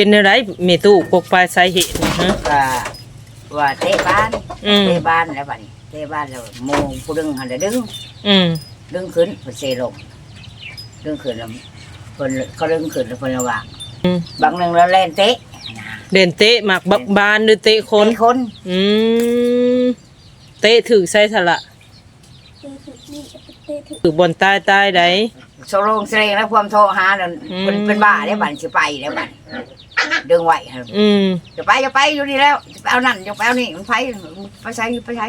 เป็นอะไรเมตู้ปกปลายสาเหตุนะฮะ ก็ว่าเตะบ้านอืม เตะบ้านแล้วบัดนี้เตะบ้านแล้วโมงผู้ดึงหันแล้วดึงอืมดึงขึ้นเพิ่นเซลงดึงขึ้นแล้วเพิ่นเขาดึงขึ้นแล้วเพิ่นระวางอืมบางหนึงแล้วแล่นเตะเด่นเตะหมักบักบานหรือเตะคน เตะคนอืมเตะถือใส่สละเตะถึกนี่เตะถึกถือบนใต้ใต้ใด โซโลงเสลงแล้วความโทรหานั่นอืมเพิ่นเป็นบ้าแล้วบัดสิไปแล้วบัด ดึงไหวครับอืมจะไปจะไปอยู่นี่แล้วจะไปเอานั่นจะไปเอานี่มันไปไปใช้ไปใช้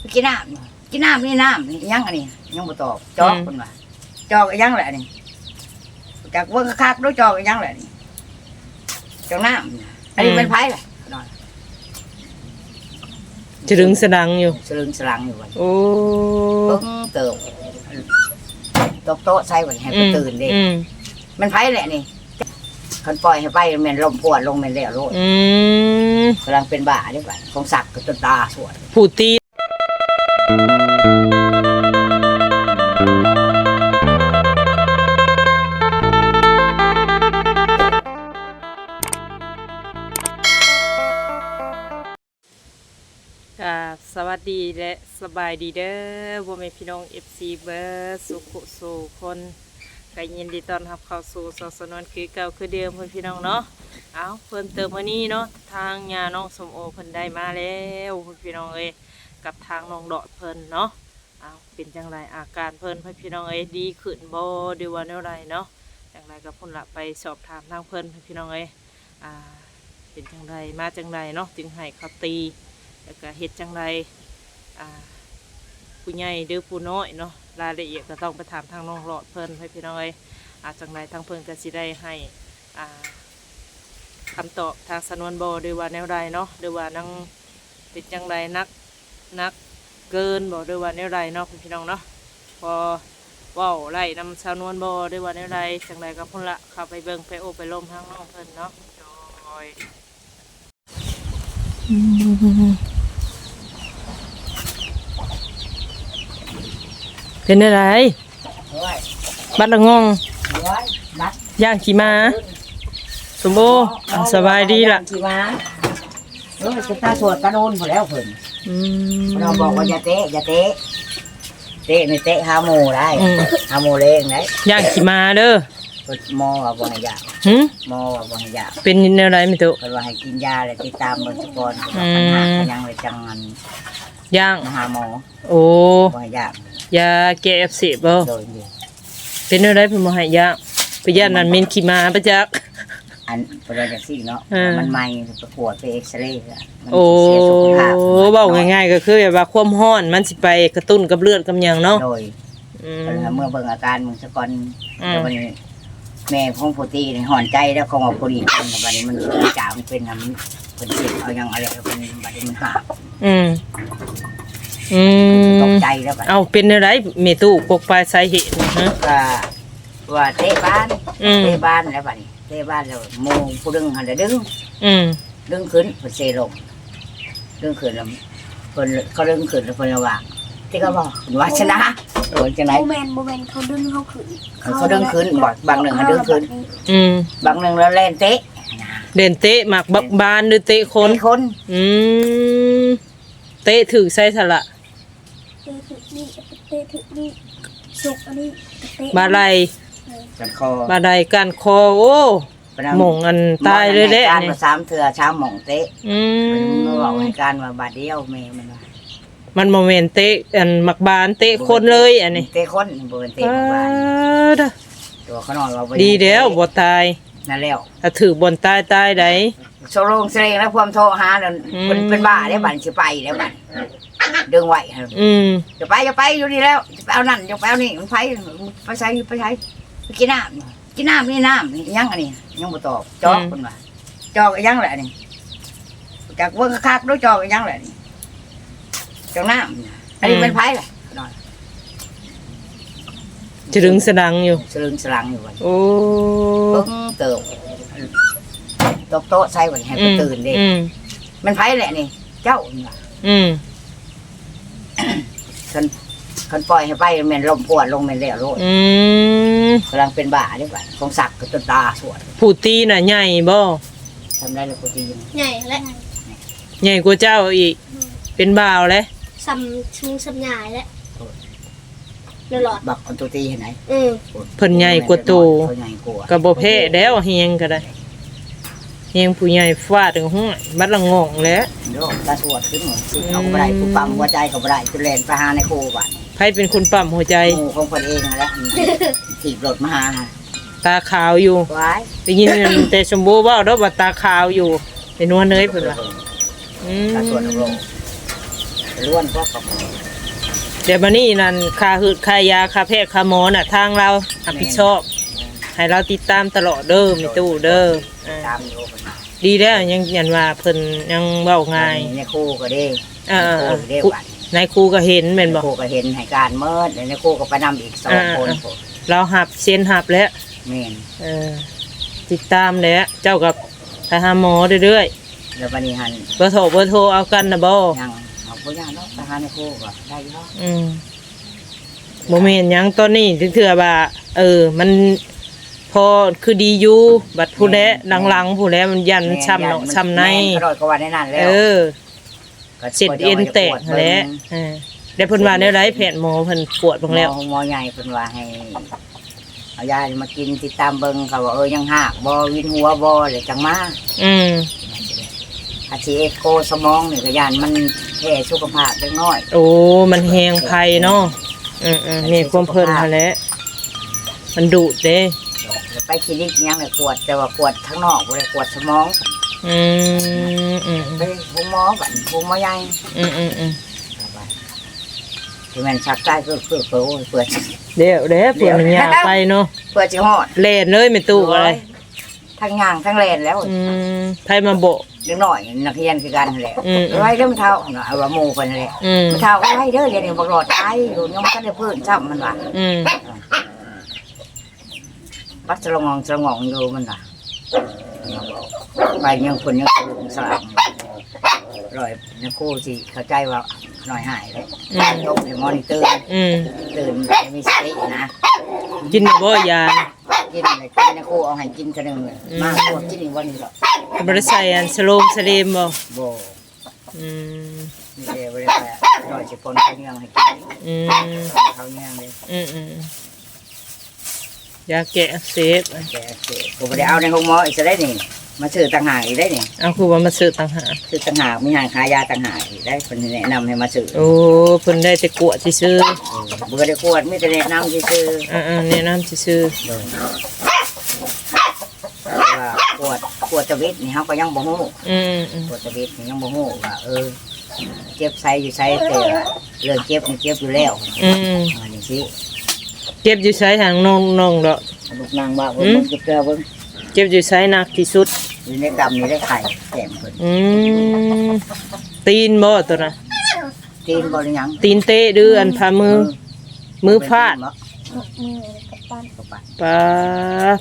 ไปกินน้ำกินน้ำนี่น้ำนี่ยังอันนี้ยังบ่ตอบจอกคนว่าจอกอีหยังแหละนี่จากเบิ่งคักๆดูจอกอีหยังแหละนี่จอกน้ำอันนี้เป็นไผแหละจะดึงสดังอยู่สลึงสลังอยู่วันโอ้เบิ่งเติบตกโต๊ะใส่วันให้ไปตื่นเด้อืมมันไผแหละนี่ คันปล่อยให้ไปแม่นลมปวดลงแม่นแล้วโลดอืมกำลังเป็นบ้าเด้บัดของสักก็จนตาสวดผู้ตีครับสวัสดีและสบายดีเด้อบ่แม่นพี่น้อง FC เบิร์สุขุสู่คน ก็ยินดีต้อนรับเข้าสู่สอสนวนคือเก่าคือเดิมเพื่อนพี่น้องเนาะเอาเพิ่มเติมวันนี้เนาะทางยาน้องสมโอเพิ่นได้มาแล้วเพื่อนพี่น้องเอ้ยกับทางน้องดอดเพิ่นเนาะเอาเป็นจังไรอาการเพิ่นเพื่อนพี่น้องเอ้ยดีขึ้นบ่หรือว่าแนวใดเนาะจังไรก็พุ่นละไปสอบถามทางเพิ่นเพื่อนพี่น้องเอ้ยอ่าเป็นจังไรมาจังไรเนาะจึงให้เขาตีแล้วก็เฮ็ดจังไรอ่า ผู้ใหญ่หรือผู้น้อยเนาะรายละเอียดก็ต้องไปถามทางน้องหลอดเพิ่นให้พี่น้อยอาจังไรทางเพิ่นก็สิได้ให้อ่าคำตอบทางสนวนบหรือว่าแนวใดเนาะหรือว่านังเป็นจังไรนักนักเกินบ่หรือว่าแนวใดเนาะพี่น้องเนาะพอว้าไล่นำสาวนวนบ่หรือว่าแนวใดจังไรก็พุ่นละเข้าไปเบิ่งไปโอไปล้มทางน้องเพิ่นเนาะโดย เป็นอะไรเฮ้ยบัดละงงเฮ้ยนัดย่างขี่ม้าสมโบอะสบายดีล่ะขี่ม้าเออจะตาสวดตาโนนหมดแล้วเพิ่นอืมเราบอกว่าอย่าเตะอย่าเตะเตะไม่เตะหาหมูได้อืมหาหมูเล้งได้ย่างขี่ม้าเด้อเพิ่นหมอว่าบ่ให้ยากหึหมอว่าบ่ให้ยากเป็นแนวไรไม่ตุเพิ่นว่าให้กินยาแล้วติดตามเบิ่งทุกคนอืมปัญหาก็ยังเลยจังงันย่างมาหาหมอโอ้บ่ให้ยาก ยาแก้อักเสบบ่โดยเดียวเป็นแนวไรเพิ่นบ่ให้ย่างไปย่านนั้นเม่นขี่ม้าปะจัก อันเพิ่นว่าจังซี่เนาะอืมมันใหม่ไปกวดไปเอ็กซเรย์อะมันโอ้สิเสียสุขภาพเว้าง่ายๆก็คือแบบว่าความร้อนมันสิไปกระตุ้นกับเลือดกับหยังเนาะโดย อืมเพิ่นว่าเมื่อเบิ่งอาการมึงซะก่อนอืมแล้ววันนี้แม่ของผู้ตีนี่ห่อนใจแล้วของว่าผู้ดีเป็นบัดนี้มันมันจ่ามันเป็นน้ำเป็นเจ็บเอายังอะไรเอาเป็นบัดนี้มันหาอืม อืมตกใจแล้วบัดเอาเป็นแนวไรเมตู้ปกปลายสาเหตุนะฮะก็ว่าเตะบ้านอืม เตะบ้านแล้วบัดนี้เตะบ้านแล้วโมงผู้ดึงหันแล้วดึงอืมดึงขึ้นเพิ่นเซลงดึงขึ้นแล้วเพิ่นเขาดึงขึ้นแล้วเพิ่นระวางที่เขาบอกเพิ่นว่าชนะโดนจังไหน โมเมนโมเมนเขาดึงเขาขึ้นเขาดึงขึ้นบางบางหนึ่งเขาดึงขึ้นอืมบางหนึ่งแล้วแล่นเตะเด่นเตะหมักบักบานหรือเตะคคนนคน อืมเตะถือใส่สละเตะถึกนี่ เตะถึกนี่สุกอันนี้เตะบาไหลกันคอบาไหลกันคอโอ้หมองอันตายเลยแหละการนี่มาสามเถื่อช้าหม่องเตะอืมันมมาบอกให้การมาบาดเดียวแม่มันว่ามันโมเมนเตะอันหมักบานเตะคนเลยอันนี้เตะคนบ่เป็นเตะหมู่บ้านเด้อตัวเขานอนว่าบ่ดีแล้วบ่ตายนั่นแล้วถ้าถือบนตายตายไดโซโลงเสลงแล้วความโทรหานั่นอืมเป็นเป็นบ้าได้บัดสิไปแล้วบัด ดึงไหวครับอืมจะไปจะไปอยู่นี่แล้วจะไปเอานั่นจะไปเอานี่มันไปไปใช้ไปใช้ไปกินน้ำกินน้ำนี่น้ำนี่ยังอันนี้ยังบ่ตอบจอกคนว่าจอกอีหยังแหละนี่จากเบิ่งคักๆดูจอกอีหยังแหละนี่จอกน้ำอันนี้เป็นไผแหละนอนจะดึงสดังอยู่สลึงสลังอยู่วันโอ้เบิ่งเติบตกโต๊ะใส่วันให้ไปตื่นเด้อืมมันไผแหละนี่ เจ้านี่ว่ะอืม คันคันปล่อยให้ไปแม่นลมปวดลงแม่นแล้วโลดอืมกำลังเป็นบ้าเด้บัดของสักก็จนตาสวดผู้ตีน่ะใหญ่บ่ทำได้แล้วกูตีนใหญ่และใหญ่กว่าเจ้าอีก เป็นบ่าวเลยซ้ำชุงซ้ำใหญ่และเดือดร้อนบักอันตัวตีเห็นไหนอืมเพิ่นใหญ่กว่าโตเขาใหญ่กว่าก็บ่แพ้แล้วเฮียงก็ได้เฮี ยงผู้ใหญ่ฟาดถึงหัวบัดละงงแล้วโยกตาสวดขึ้นหมดสิเขาก็บ่ได้ผู้ปั๊มหัวใจเขาบ่ได้จุแลนไปหาในโคบ้านไผเป็นคนปั๊มหัวใจหมู่ของคนเองนั่นแหละถีบรถมาหาตาขาวอยู่ไว้ได้ยิน แต่ชมบูเว้าเด้อว่าตาขาวอยู่เป็นนวลเนยเพิ่นว่าอืมตาสวดลงล้วนก็กับเดี๋ยวบัดนี้นั่นค่าหืดค่ายาค่าแพทย์ค่าหมอน่ะทางเรารับผิดชอบให้เราติดตามตลอดเด้อมีตู้เด้ออ่า ตามอยู่คนดีแล้วยังยันว่าเพิ่นยังเว้าง่ายในคู่ก็ได้เออในเอคู่อก็ได้ครูบัดนายครูก็เห็นแม่นในบ่คู่ก็เห็นให้การเมิดในคู่ก็ไปนำอีกสองคนเราหับเซ็นหับแล้วแม่นเออติดตามแล้วเจ้ากับไปหาหมอเรื่อยแล้ววันนี้หันๆเบอร์โทรเบอร์โทรเอากันนะบ่ยังเอาผู้ย่างเนาะไปหาในคู่ก็ได้เนาะอืมบ่แม่นหยังตอนนี้ถึงเถื่อว่าเออมัน พอคือดีอยู่บัดผู้แลหลังๆผู้แลมันยันช้ำเนาะช้ำในกระโดดก็ว่าในนั้นแล้วเออเสร็จเอ็นแตกหั้นแหล้วเออได้เพิ่นว่าแนวไรแผนหมอเพิ่นปวดบ้างแล้ว หมอหมอใหญ่เพิ่นว่าให้เอายามากินติดตามเบิ่งเขาว่าเออยังหักบ่วินหัวบ่เลยจังมาอืมอาชีเอ็กโกสมองนี่ก็ยานมันแพ้สุขภาพเล็กน้อย โอ้มันแหงไผเนาะอืมอืมมีความเพิ่นหั่นแหละมันดุเด้ไป คลินิกยังเลยกวดแต่ว่ากวดข้างนอกบ่ได้กวดสมองอืมอืมไปหูหมอบัดหูหมอใหญ่อืมอืมอืมเอาไปที่มันชักใต้คือคือเปิดโอ้ยเปิด เดี๋ยวเดี๋ยวเปิดมันยาวไปเนาะเปิดสิฮอดเล่นเลยไม่ตู้อะไรทั้งย่างทั้งแลนแล้วอืมไผมาโบะ เด็กน้อยนักเรียนคือกันนั่นแหละอืม ไว้เด้อมันเท่าเนาะเอาว่าหมู่เพิ่นนั่นแหละอืมมันเท่าไว้เด้อเดี๋ยวนี้บ่รอดตายอยู่ยังบ่ทันได้เพิ่นซ้ำมันว่าอืมปัดสลงอง สลงองอยู่มันว่ะไปยังคนยังสูงสลางร้อยนักครู่สิเข้าใจว่าหน่อยหายเลยอืมยกในมอนิเตอร์อืมตื่นให้มีสตินะ กินบ่ยากินอะไรกินนักครู่เอาให้กินเท่านึงเลยอืมมาหมดกินอีกวันนี้หรอกบ่ได้ใส่อันสโลมสเลมบ่โบอืมนี่เดี๋ยวไปหน่อยสิปนเขาเงี้ยงให้กินอืมเขาเงี้ยงเลยอืมอืม ยาแก้อักเสบแกเก๋กูไปได้เอาในห้องหมออีกจะได้นี่ มาซื้อต่างหากอีกได้นี่เอาคือว่ามาซื้อต่างหากซื้อต่างหากมีหางขายยาต่างหากอีกได้คนแนะนำให้มาซื้อโอ้เพิ่นได้แต่กวดซื่อเบื่อได้ขวดไม่แต่แนะนำที่ซื้อๆอ่าๆแนะนำซื่อโดยว่าขวดขวดตะวิทนี่เขาก็ยังบ่ฮู้ๆอืมอืมขวดตะวิทนี่ยังบ่ฮู้ว่าเออเจ็บไซอยู่ไซแต่ว่าเรื่องเจ็บมันเจ็บอยู่แล้วอืม อันนี้สิ เจ็บอยู่ไสทางน้องน้องดอกลูกนางว่าเบิ่งอืมเบิ่งเจ็บเกลือเบิ่งเจ็บอยู่ไสหนักที่สุดอยู่ในดำนี่ได้ไข่แก้มเพิ่นอืมตีนบ่ตัวน่ะตีนบ่หรือยังตีนเตะหรืออันพามือ มือพาดบ่มือกับปั้นเข้าไปปา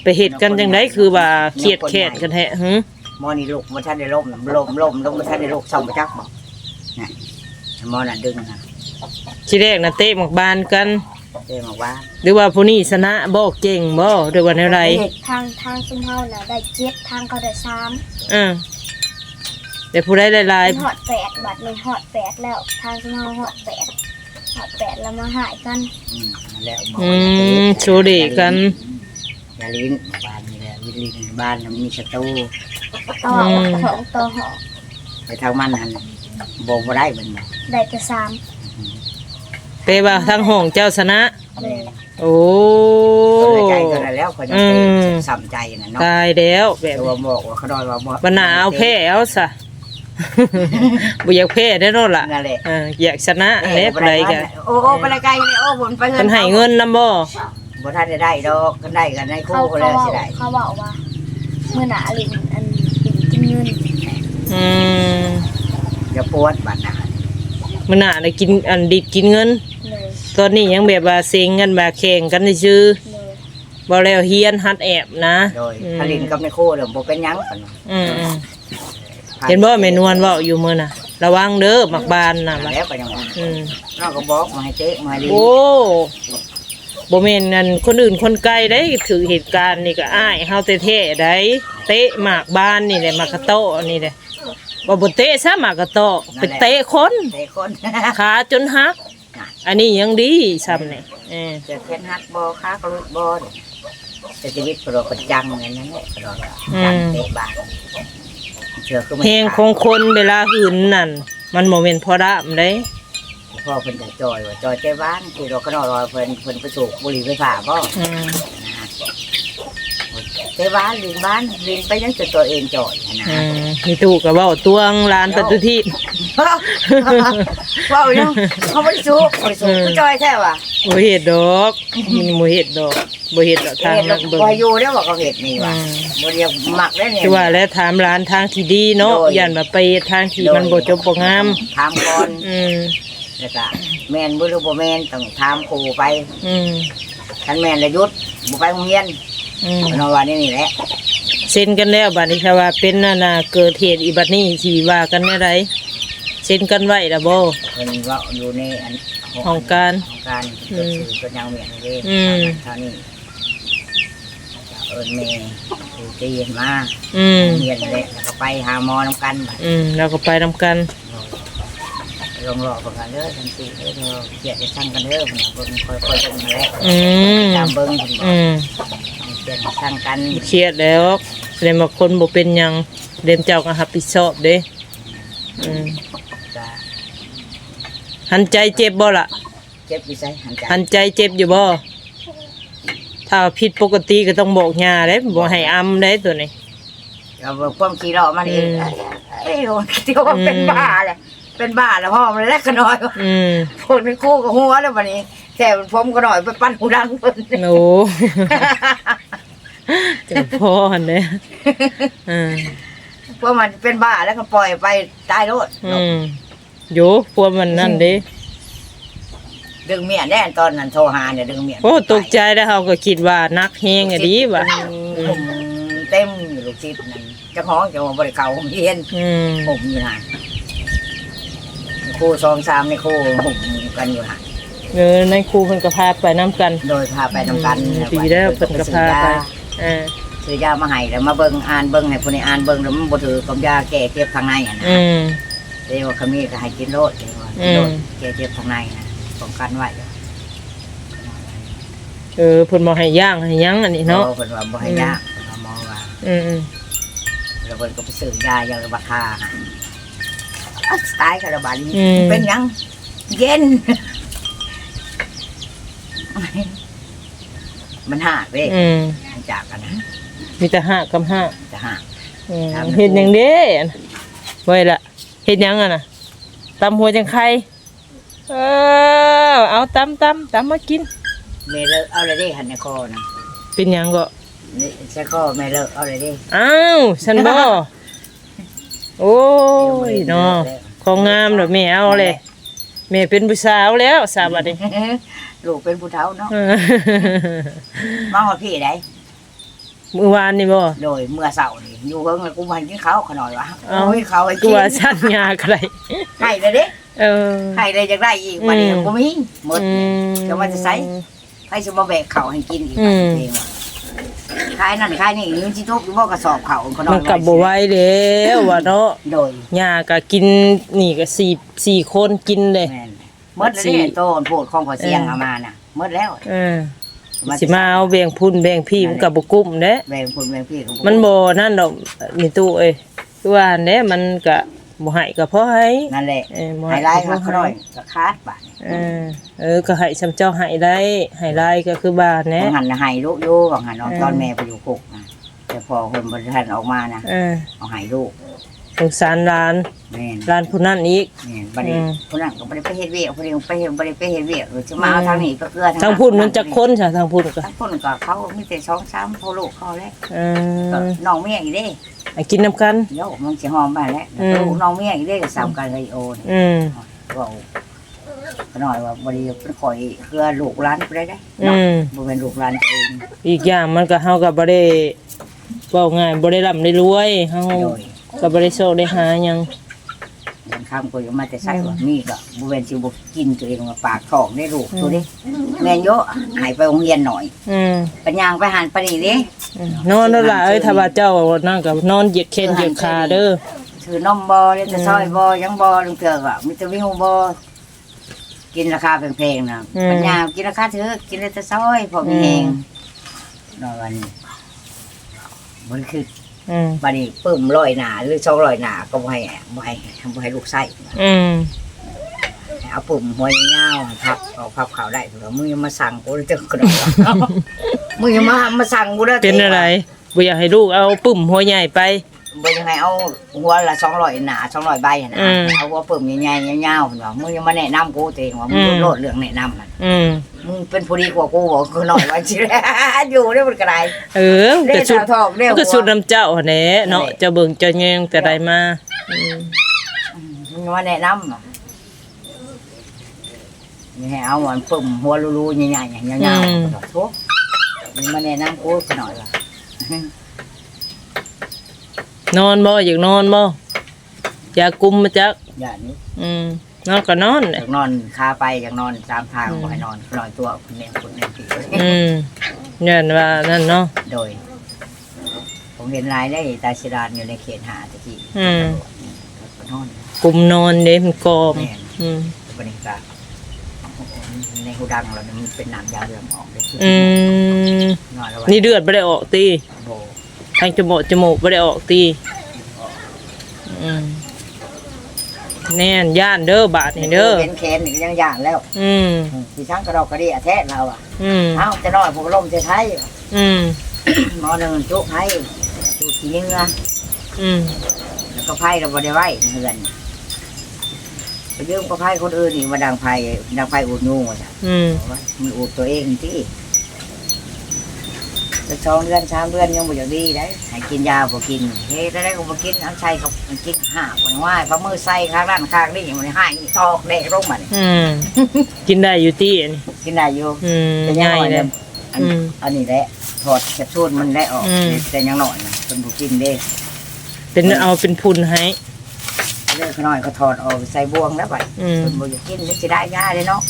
ไปเฮ็ดกันจังไดคือว่าเครียดแค้นกันแท้หึหมอนี่ลูกบ่ทันได้ล้มน่ะล้มล้มลงบ่ทันได้ลูกซ่อมบ่จักบ่น่ะหมอน่ะดึงนะทีแรกน่ะเตะหมักบานกัน เด้บอกว่าหรือว่าผู้นี้ชนะบ่เก่งบ่หรือว่าแนวใดทางทางซุมเฮาน่ะได้เจ็ดทางเขาได้สามอ่าแต่ผู้ใดหลายเป็นหอดแปดบัดนี้หอดแปดแล้ว ทางซุมเฮาหอดแปดหอดแปดแล้วมาหายกันอืมแล้วหมๆออืมโชว์เดกัน ยาลิ้นบ้านนี่แหละวิลินบ้านน่ะมีศัตรูต่ออืมของต่อหอไปทางมันหันบ่บ่ได้เบิ่นบ่ได้แต่สาม แต่ว่าทางห้องเจ้าชนะเลยโอ้ก็เลยใจก็แล้วเขาจะอืไปมซ้ำใจน่ะเนาะตายแล้วแบบแต่ว่าบอกว่าเขาดอยว่าบ่บรรณาเอาแพ้เอาซะ บ่อยากแพ้ได้เนาะล่ะนั่นแหละเอออยากชนะอันนี้ไปกันโอ้โอ้ไปไกลเลยโอ้ผมไปเงิเพิ่นให้เงินนำบ่บ่ทันได้ได้ดอกกันได้กันได้คู่เขาเขาเขาแล้วบอกสิได้เขาบอกว่าเมื่อหนาลินอันลินกินเงินอืมอย่าปวดบัดน่ะมื้อหน้าได้กินอันดิดกินเงินเลย ตอนนี้ยังแบบว่าเซ็งกันแบบแข่งกันซื่อเลยๆบ่แล้วเฮียนฮัดแอบนะโดยอืมผลินกับในคู่เดี๋ยวบ่เป็นหยังกันอืมอืมเห็นบ่แม่นวลเว้าอยู่มื้อน่ะ ระวังเด้อมักบานน่ะแล้วก็ยังว่าอืมนอกก็บอกมาให้เตะมาให้ลิ้นโอ้บ่แม่นนั่นคนอื่นคนไกลได้ถือเหตุการณ์นี่ก็อ้ายเฮาแท้ๆได้แเตะหมากบ้านนี่แหละหมากกระโตะนี่แหละบ่บ่เตะซะหมากกระโตะไปเตะคนเตะคนขาจนหัก อันนี้ยังดีซ้ำนี่เออเจะแค่หักบอค้ากระลุกบอลแต่ชีวิตกระโดดกระจังอย่างนั้นแหละกระโดดจังเตะบาทเชื่อคือเพลงของคนเวลาหืนนั่น มันโมเมนต์พอดามได้พ่อเพิ่นจะจอยว่าจอยเจ้บ้านคือเราก็นอนรอเพิ่นเพิ่นไปสูบบุหรี่ไฟฟ้าบ่อืมเจ้บ้านลิงบ้านลิงไปยังจะตัวเองจอยนะอืมมีตู้กับว่าตวงลานปฏิทิน ว่าอยู่เขาไม่ได้สูบไม่ได้สูบจอยแท้ว่ะบ่เฮ็ดดอกมันบ่เฮ็ดดอกบ่เฮ็ดดอกทางเห็ดนั้นเบิ่งว่าอยู่แล้วว่าเขาเห็ดนี่ว่ะอืมบ่เรียกหมักได้เนี่ย คือว่าแล้วถามร้านทางที่ดีเนาะโดย ย่านว่าไปทางที่มันบ่จบบ่งาม ถามก่อนอืมแล้วก็แม่นบ่รู้บ่แม่นต้องถามครูไปอืมคันแม่นแล้วหยุดบ่ไปโรงเรียนอืมนอนว่านี่นี่แหละเซ็นกันแล้วบัดนี้ค่ะว่าเป็นนั่นน่ะเกิดเหตุอีบัดนี้สิว่ากันแนวใด เซ็นกันไว้ล่ะบ่ เพิ่นเว่าอยู่ในอันห้องการห้องการอืก็มคือเป็นยังเมียนเด้อืม เท่านี้เอิ้นแม่ครูตีมาอืม เรียนเลยแล้วก็ไปหาหมอนำกันบัดอืมแล้วก็ไปนำกันลงรอเพิ่นกันเด้อทันทีเด้อเด้อเกียดจะสั่งกันเด้อเพิ่นน่ะเพิ่นค่อยๆเบิ่งมาแล้วอืมตามเบิ่งเพิ่นบอกอืมเกียดจะสั่งกันเครียดแล้วแสดงว่าคนบ่เป็นหยังเดมเจ้าก็รับผิดชอบเด้อืมก็ หันใจเจ็บบ่ล่ะ เจ็บอยู่ไสหันใจหันใจเจ็บอยู่บ่ ถ้าผิดปกติก็ต้องบอกยาเด้บ่ให้อำเด้ตัวนี้ เราเบิ่งความขี้เราะมันเองอืม เอ้ยโอ้ยคิดว่าเป็นอืมบ้าเลยเป็นบ้าแล้วพ่อมันแล้วก็น้อยอืมพูดเป็นคู่กับหัวแล้ววันนี้แต่ผมก็หน่อยไปปั้นหูดังเพิ่นโอ้เจังพ่อหั่นเด้อืมเพราะมันเป็นบ้าแล้วก็ปล่อยไปตายโลดอืม โยพวกมันนั่นเด้ดึงเมียแน่ตอนนั้นโทรหาเนี่ยดึงเมียโอ้ตกใจแล้วเฮาก็คิดว่านักแฮงอะดีว่ะผมเต็มอยู่ลูกศิษย์นั่นเจ้าของเจ้าของบริเก่าผมเรียนอืมผมอยู่ห่างครูสองสามในครูผมกันอยู่ห่างเออในครูเพิ่นก็พาไปนํกันโดยพาไปนำกันดีแล้วเพิ่นก็พาไปเออซื้อยามาให้แล้วมาเบิ่งอ่านเบิ่งให้ผู้นี้อ่านเบิ่งแล้วมันบ่ถือกับยาแก้เจ็บทางในอะนะ อืม เดี๋ยวเขามีก็ให้กินโลดเดี๋ยวว่าอืมโลดแก้เจ็บทางในนะป้องกันไว้เออเพิ่นบ่ให้ย่างให้หยังอันนี้เนาะเพิ่นว่าบ่ให้ยาเพิ่นว่าหมอว่าอืมอืมแล้วเพิ่นก็ไปซื้อยายาระบาดคาให้อะตายกับระบาดนี้อืมเป็นหยัง เย็น มันหักเด้อืมมันจากกันนะมีแต่ห้ากับห้าจะหักอืมครับเฮ็ดหยังเด้ไว้ละ เฮ็ดหยังอะน่ะตำหัวจังไข่เออเอาตำตำตำมากิน เมเลิกเอาเลยเด้หันในคอนะเป็นหยังก็นี่ใช่คอเมเลิกเอาเลยเด้อ้าวฉันบ่โอ้ยเนาะของงามดอกแม่เอาเลยแม่เป็นผู้สาวแล้วสาวบัดนี้ ลูกเป็นผู้เฒ่าเนาะเออมาว่าพี่ได้ มื้อวานนี่บ่โดยเมื่อเสาร์นี่อยู่เฮิงแล้วกูมันกินข้าวขน่อยวะเอ้าโอ้ยเขาไอ้กกิลัวนสัญญาใครให้เลยเด้เออให้เลยจะได้อีกวันนี้อืมกูมีหมดอืม จะว่าจะใส่ให้สมาแบกเขาให้กินอีกอืม เองว่ะขายนั่นขายนี่ยืนชิทุกอยู่บ่กระสอบเขาขนมันกลับบ่ไหวแล้วว่าเนาะโดยย่าก็กินนี่ก็สี่สี่คนกินเลย แม่นหมดแล้วเนี่ยโตนโพดของขอเสียงเอามาน่ะหมดแล้ว เออ สิมาเอาแบ่งพุ่นแบ่งพี่มันก็บ่กุ้มเด้แบ่งคนแบ่งพี่ของมันบ่นั่นดอกมีตู้เอ้ยคือว่าอันเด้มันก็บ่ให้ก็พอให้นั่นแหละเออบ่ให้ให้ไล่ก็มาพขอน่อให้ยก็คาดบาทเออเออก็ให้ซำเจ้าให้ได้ให้ไล่ก็คือบ้านแหน่ของหันน่ะให้ลูกอยู่ของหันเอาเออตอนแม่ไปอยู่คุกนะแต่พอคนบริษัทออกมานะเออเอาให้ลูก สงสารหลานแม่นหลานผู้นั้นอีก แม่นบัดนี้อืม คนนั้นก็บ่ได้ไปเฮ็ดเวียกคนนี้ไปเฮ็ดบ่ได้ไปเฮ็ดเวียกหรือจะมาเอาทางนี้ก็เกลือทางพุ่นมันจะคนซะทางพุ่นก็ทางพุ่นก็เขามีแต่สองสามพ่อลูกเขาแล้วเอก็อน้องเมียอีกเด้ให้กินน้ำกัน เดี๋ยวมันสิหอมไปแล้วอืม ลูกน้องเมียอีกเด้ก็สามกันเลยโอนี่อืม เว้าก็น้อยว่าบ่ได้เป็นข่อยเกลือลูกหลานไปได้ได้อืเนาะมบ่เป็นลูกหลานตัวเองอีกอย่างมันก็เฮาก็บ่ได้เว้าง่ายบ่ได้ร่ำได้รวยเฮาโดย ก็บ่ได้โชคได้หาหยังเดินคามกูยังมาแต่ใส่ว่านี่ก็บ่เว้นสิบ่กินตัวเองมาปากท้องได้ลูกตัวนี้แม่นโยหายไปโรงเรียนหน่อยอืมปัญญางไปหันไปนี่เด้อืมนอนแล้วล่ะเอ้ยถ้าว่าเจ้านั่งกับนอนเหยียดแขนเหยียดขาเด้อถือนมบ่เล่นแต่ซอยบ่ยังบ่ลุงเตือกอะมีแต่วิวบ่กินราคาแพงๆนะปัญญากินราคาถือกินแต่ซอยพอมีแฮงนอนวันนี้มันคือ อืมบัดนี้ปึ้มร้อยหนาหรือสองร้อยหนาก็บ่ให้บ่ให้บ่ให้ลูกไส้อืมเอาปุ่มหัวยาวๆพับเอาพับขาวได้เถอะมึงยังมาสั่งกูเลยเจ้ากระโดดมึงยังมามาสั่งกูเลยเป็นอะไรบ่อยากให้ลูกเอาปุ่มหัวใหญ่ไปบ่ยังไงเอาหัวละสองร้อยหนาสองร้อยใบนะอืมเอาหัวปุ่มใหญ่ๆยาวๆเถอะมึงยังมาแนะนำกูตัวเองว่ามึงอืมโลดเรื่องแนะนำมันอืม มึงเป็นผู้ดีกว่ากูบอกกูหน่อยว่าชิอยู่ได้บนกระไดเออเด้กระสุดสาวทองเด้กระสุดน้ำเจ้าหั่นแหละเนาะนั่นแหละเจะเบิ่งเจะแยงแต่ใดมาอืมมึงมาแนะนำอะนี่ให้เอามันปุ่มหัวรูๆใหญ่ๆยาวๆทุกมึงมาแนะนำกูหน่อยว่านอนบ่อยากนอนบ่อยากกุมมาจักอย่างนี้อืม นอนก็นอนอแหละยากนอนคาไปอยากนอนตามทางอืมบ่ให้นอนลอยตัวคนเนี้คนเนี้ผีอืมเนี่ยว่านั่นเนาะ โดย ผมเห็นรายได้ตาชิดานอยู่ในเขตหาตะกี้อืม ก็นอนกุมนอนเด้มันกอม แม่น อืมบรรยากาศในหูดังเราเนี่ยมันเป็นน้ำยาเรืองออกเลยอืมนอนแล้วนี่เดือดบ่ได้ออกตีโบทางจมูกจมูกบ่ได้ออกตีอืม แน่นย่านเด้อบาดนี่เด้อ เห็นแขนนี่ก็ยังย่านแล้วอืมพี่ช้างกระดอกกระเดี่ยแท้เราอะอืม เอ้าจะนอนผมลมจะไทยอืม หมอหนึ่งจุกไทยจุกขี้เนื้ออืม แล้วก็ไพ่เราบ่ได้ไว้เฮือนไปยืมก็ไพ่คนอื่นอีกมาดังไพ่ดังไพ่อุดนูอะจ้ะอืมบอกว่ามันอุดตัวเองที่ จะสองเดือนสามเดือนยังบ่อย่างดีได้ให้กินยาบ่กินเฮ้ยได้ก็บ่กินเอาใส่กับมันกินห้าคนว่าปลามือใส่ข้างด้านข้างนี่มันให้ทอกเดะลงมานี่อืมกินได้อยู่ตีอันนี้กินได้อยู่อืมแต่ยังง่ายหน่อยเลเนี่ยยอันอืมอันนี้แหละถอดแคปซูลมันได้ออกอืมแต่ยังหน่อยนะเป็นบ่กินเด้เป็นเอาเป็นพุนให้ เลิกน้อยก็ถอดออกใส่บ่วงแล้วบัดอืมเพิ่นบ่อยากกินมันสิได้ยาเด้เนาะ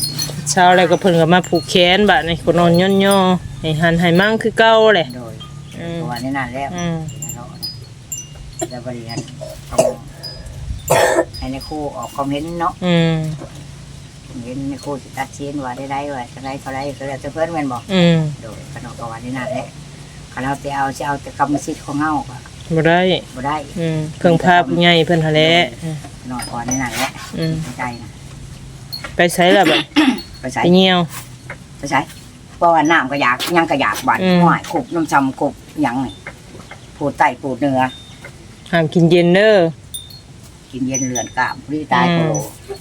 เช้าแล้วก็เพิ่นก็มาผูกแขนบาดนี่ก็นอนย่อๆ ให้หันให้มั่งคือเก่าแหละโดยอืมเพราะว่านี่นั่นแล้วอืมแล้วบริหารเอาให้ในครูออกคอมเมนต์เนาะอืมเห็นในครูสิตัดชิ้นว่าได้ได้ว่าเท่าไรเท่าไรก็แล้วแต่เพื่อนแม่นบอกอืมโดยขนมกวันนี่นั่นแหละคันเราจะเอาจะเอาแต่กรรมสิทธิ์ของเฮาก็บ่ได้บ่ได้อืมเพิ่งพาผู้ใหญ่เพิ่นหาแหละอืมนอนก่อนนี่นั่นแหละอืมใจนะไปใช้ละบัด ไปใส่ไปเหี่ยวไปใส่เพ ราะว่าน้ำก็อยากยังก็อยากบาดอืม ห้อยขุบน้ำซ้ำขุบหยังนี่ปูดไตปูดเนื้อห้ามกินเย็นเด้อกินเย็นเลือนกล้ามรีตายโคโล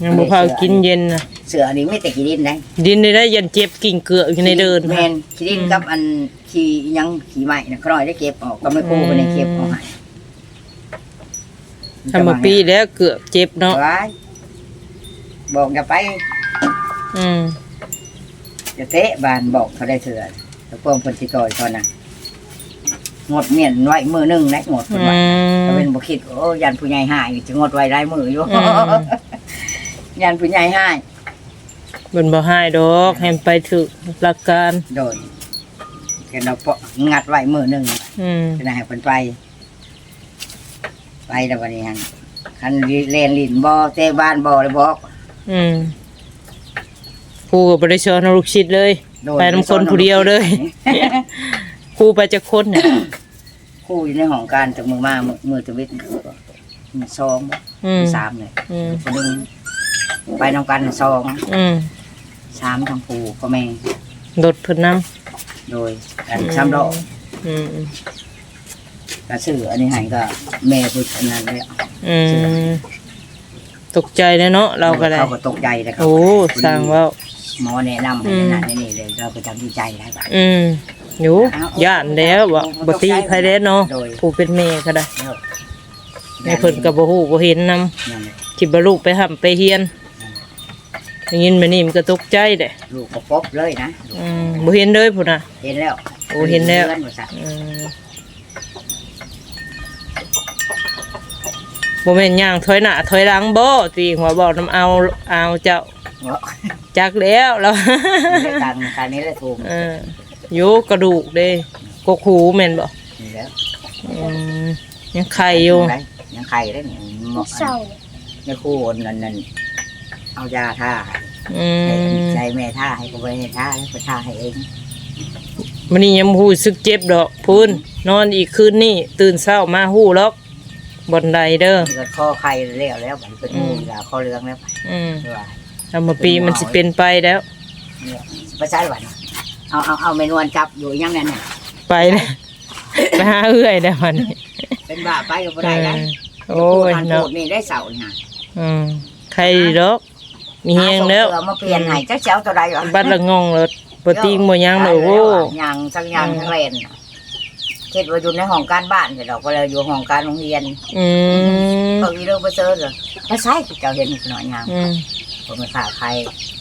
ยังบ่พากินเย็นน่ะเสือนี่ไม่แต่กี่ดินนะดินได้ได้ยันเจ็บกิ่งเกลืออยู่ในเดิน แมนขี้ดินกับอันขี้อิหยังขี้ใหม่นะขน้อยได้เก็บออกก็ไม่คู่ไปในเก็บเอาให้ทำมาปีแล้วเกือบเจ็บเนาะ ไว้บอกอย่าไป อืม อย่าเตะบานบอกเขาได้เถื่อแล้วพวกคนสิก่อยตอนนั้นงดเมียนไว้มือหนึงนะงดอืเพิ่นว่าก็มเป็นบ่คิดโอ้ยันผู้ใหญ่หายจะงดไว้ได้มืออยู่อืม ยันผู้ใหญ่หายเพิ่นบ่ให้ดอกให้มันไปถึกหลักการ โดนแกเราเปาะงัดไว้มือหนึงอืมจะให้เพิ่นไป ไปแล้ววันนี้ฮันคันเล่นลิ้นบ่เตะบ้านบ่เลยบอกอืม ครูก็บ่ได้สอนเอาลูกศิษย์เลย โดนไปนำคนผู้เดียวเลยครูไปจักคนเนี่ยคู่อยู่ในห้องการจากมือมามือมือตะวิทมือซองบ่อืมสามเลยอืมคนหนึงไปนำกันซองอืมสามทั้งปูก็แม่รถเพิ่นนำโดยกันสามดอกอืมอืมกระสืออันนี้ให้ก็แม่พูดอันนั้นเลยอืมตกใจเลยเนาะเราก็ได้ เขาก็ตกใจเลยครับโอ้สร้างเว่า หมอแนะนำให้อืมนั่นนี่เลยเราก็จำที่ใจได้ปะอืมอยู่ย่านแล้วบ่บ่ตีไผแล้วเนาะโดย ผู้เป็นแม่ก็ได้แล้วแม่เพิ่นก็บ่ฮู้บ่เห็นนำนั่นแหละที่บ่ลูกไปห้ำไปเฮียนได้ยินมานี่มันก็ตกใจเด้ลูกก็ปบเลยนะอืมบ่เห็นเลยพุ่นน่ะ เห็นแล้วโอ้เห็นแล้วพื่อนบ่สักอืมบ่แม่นย่างถอยหน้าถอยหลังบ่ตีหัวบอกน้ำเอาเอาเจ้าเนาะ จักแล้วแล้วในการการนี้แหละถูกเอออยู่กระดูกเด้กกหูแม่นบ่นี่แล้วอืมยังไข่อยู่ได้ยังไข่ได้นี่เหมาะเศร้าในคู่นั่นนั่นเอายาท่าอืมใจแม่ท่าให้ก็ไปให้ท่าให้ไปท่าให้เองมันนี่ยังหูสึกเจ็บดอกพูนนอนอีกคืนนี่ตื่นเช้ามาหูล็อกบนใดเด้อเกิดข้อไข่แล้วแล้วมันเป็นงูแล้วข้อเรืองแล้วอืม เพื่อทำมาปีมันสิเป็นไปแล้ว เนี่ยไปใช้หวันเอาเอาเอาเมนวนจับอยู่ยังนั่นน่ะไปเลยไปหาเอื้อยได้มันนี่เป็นบ้าไปอยู่บ่ได้ได้เออโอ้ยทานเนาะโดนี่ได้เสาเนี่ยอืมใครดอกมีเฮงแล้วเอามาเปลี่ยนให้จักเจ้าตัวใดวะบัดละงงเลยบ่ติงบ่ยังเลยโอ้ยังสักยังทั้งเรนน่ะคิดว่าอยู่ในห้องการบ้านแต่ดอกก็เลยอยู่ห้องการโรงเรียนอืมก็มีเรื่องไปเจอเลยไปใช้เจ้าเห็นหน่อยยัง อืม ผมไม่ขาใคร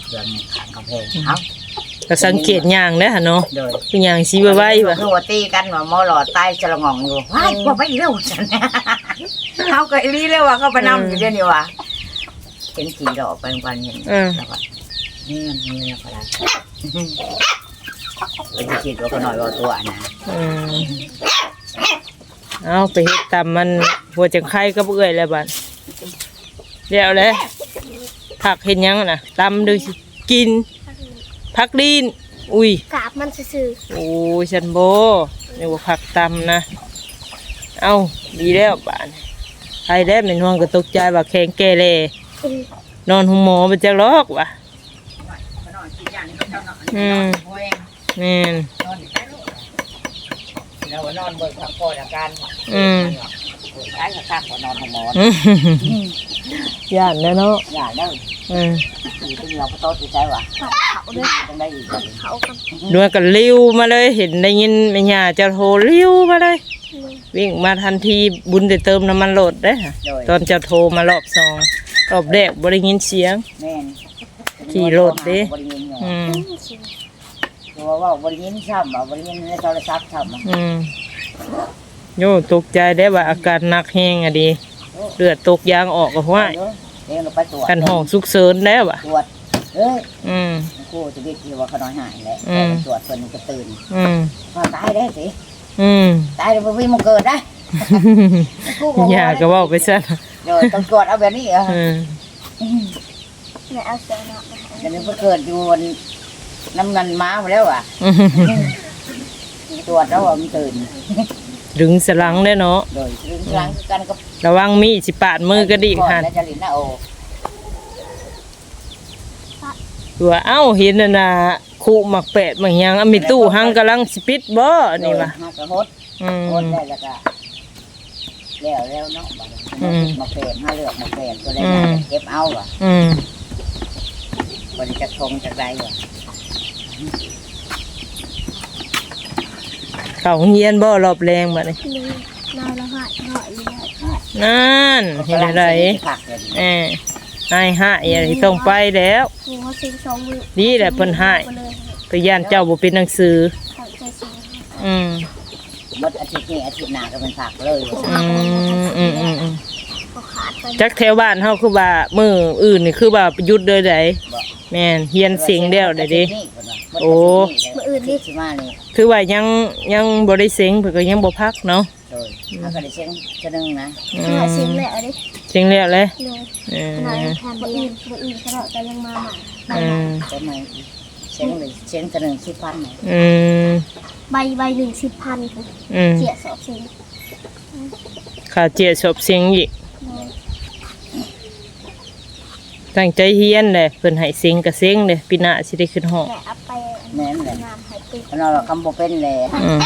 เรื่องขางกำแพงเอ้าก็สังเกตย่างเด้อหั่นเนาะโดยคือหยังสิไว้ๆว่ะคือว่าตีกันว่าหมอหลอดใต้จะละงองอยู่ว้ายว่าไปเร็วจันเขาก็อีหลีเร็วว่าเขาไปนำอยู่เดี๋ยวนี้ว่ะเห็นขี่ดอกไปวันเห็นเออแล้วก็นี่มันนี่แล้วก็ได้เราจะคิดว่าก็หน่อยว่าตัวนะอืมเอาไปเฮ็ดตามมันหัวจังไข่กับเอื้อยแล้วบัดเดี๋ยวเลย ผักเห็นยังน่ะตำดูสิกินผักดินอุ้ยกราบมันซื่อโอ้ยฉันโบนี่ว่าผักตำนะ เอาดีแล้วบ้านใครได้เป็นห่วงก็ตกใจว่าแข็งแก่เลยๆอืมนอนหุมหมอไปจักลอกว่ะอืมแม่นเรานอนเบิกผักโพดอาการอืมใช้กับข้างกว่านอนของหมออื้อหืย่านแล้วเนาะอย่าเด้ออื มอยู่ที่เราก็โต๊ะที่ใช้ว่ะเขาเขาเด้อจังได้อีกเขากันด้วยกันริ้วมาเลย เห็นได้ยินแม่ย่าจะโทรริ้วมาเลย วิ่งมาทันทีบุญได้เติมน้ำมันโหลดได้อโดยตอนจะโทรมารอบสองรอบแรกบ่ได้ยินเสียง แม่นขี่รถดิบริยินอยู่อืมเพราะว่าบริยินซ้ำอะบริยินในโทรศัพท์ซ้ำอะอืมโยตกใจได้ว่าอาการหนักแห้งอะดี เลือดตกยางออกก็ว่า เดี๋ยวเราไปตรวจกันห้องสุกเสริญแล้วอะตรวจเอ้ยอืมครูจะวิทย์ที่ว่าเขาน้อยหายแหละอืมตรวจคนก็ตื่นอืมพอตายได้สิอืมตายแล้วบ่มีมันเกิดได้ครูบอกอย่าก็เว่าไปซะเดี๋ยวต้องตรวจเอาแบบนี้เหรออืมแม่เอาเสือเนาะเดี๋ยวนี้มันเกิดอยู่บนน้ำนันม้าไปแล้วอะอืมตรวจแล้วว่ามันตื่นดึงสลังได้เนาะโดยเรื่องครั้งกันกับ ระวังมีดสิปาดมือกระดิกหันแล้วจะลินหน้าโอตัวเอ้าเห็นน่ะนะคู่หมักแปดบางอย่างอะมีตู้หังกำลังสปิดบ่นี่วะห้ากระหดอืมหดได้แล้วก็แล้วแล้วเนาะบัดนี้อืมมาเปลี่ยนห้าเลือกมาเปลี่ยนก็เลยอืมเก็บเอาอะอืมบริจะทงจะได้อะเขาเฮียนบ่รอบแรงบัดนี้หนึ่งนายละหายหายเลยหาย นั่นเห็นอะไรผักเลยเออให้หายอะไรต้องไปแล้วหัวสิงสองมือดีแหละเพิ่นให้ ไปเลยไปย่านเจ้าบ่เป็นหนังสือเขาใจสิงอืมหมดอาทิตย์นี้อาทิตย์หน้าก็เป็นผักเลยอืมอืมอืมอืมเขาขาดไปจักแถวบ้านเฮาคือว่ามื้ออื่นนี่คือว่าหยุดเลยได้แม่นเฮียนเสียงเดียวได้เดิ โอ้ มืออื่นนี่สิมานี่คือว่ายังยังบ่ได้เสียงเพิ่นก็ยังบ่พักเนาะ โดยถ้าก็ได้เช็งจะนึงนะอืหายสิงมเลยเอะไรเสียงแล้วเลยเลยเออนายแทนบ่อื่นบ่อื่นเขาเราจะยังมาใหม่อืมก็ไม่เช็งเลยเช็งจะนึงสิพันไหนอืมใบใบหนึ่งสิบพันค่ะอืมเจียสอบสิงข้าเจียชอบเสียงอีกเลยตั้งใจเฮียนเลยเพิ่นให้เสียงก็เสียงเลยปีหน้าสิได้ขึ้นห้องแต่เอาไปแม่นเลยงานหายปิดเพราะเราคำบ่เป็นเลย อืม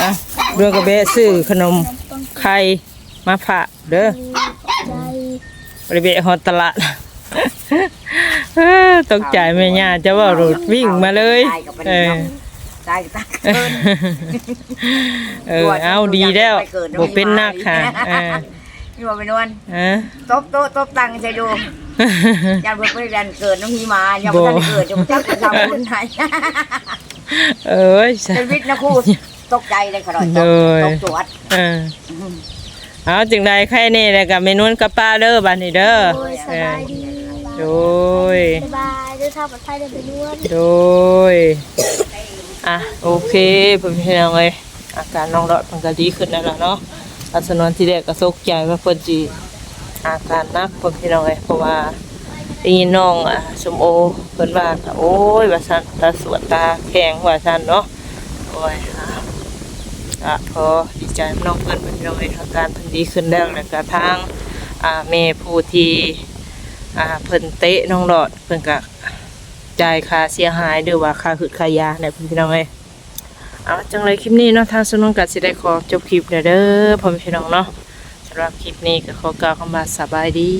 อะ เรื่องกระเบะซื้อขนมต้นไข่มาฝากเด้อใจบริเวณฮอดตลาดเอ้อตกใจแม่ย่าจะว่ารถวิ่งมาเลยตายกับเป็นเออเนาะตายก็ตายเกินเออเอาดีแล้วบ่เป็นนักค่ะเออนี่ว่าเป็นวันฮะตบโต๊ะตบตังใช่ดูยามเพิ่นไปเรียนเกิดน้องฮีมายังบ่ทันได้เกิดจะบ่จักจะทำบุญให้เอ้ยชีวิตนะครู ตกใจเลยขนาดโดยตกตรวจเออเอาจึงใดใครนี่แล้วก็เมนูนกับป้าเด้อบัดนี้เด้อโดยสเออบายดีโดยสบายเดินทางปลอดภัยเดินไปด้วยโดยอะโอเคเพื่อนพี่น้องเอ้ยอาการน้องรอดมันก็ดีขึ้นแล้วล่ะเนาะอัศนวนที่แรกก็ตกใจว่าเพิ่นจีอาการหนักเพื่อนพี่น้องเอ้ยเพราะว่าได้ยินน้องอะสมโอเพิ่นว่าก็โอ้ยว่าซั่นตาสวดตาแข็งว่าซั่นเนาะโอ้ย อะอะพอดีใจน้องเพิ่นเพิ่นพี่น้องเอ้ยอาการเพิ่นดีขึ้นแล้วแล้วก็ทางอ่าแม่ผู้ที่อ่าเพิ่นเตะน้องรอดเพิ่นก็จ่ายค่าเสียหายหรือว่าค่าหืดค่ายาเนี่ยพี่น้องเอ้ยเอาจังเลยคลิปนี้เนาะทางสนุนกัดสิได้ขอจบคลิปเด้อพ่อพี่น้องเนาะสำหรับคลิปนี้ก็ขอกล่าวคำว่าสบายดี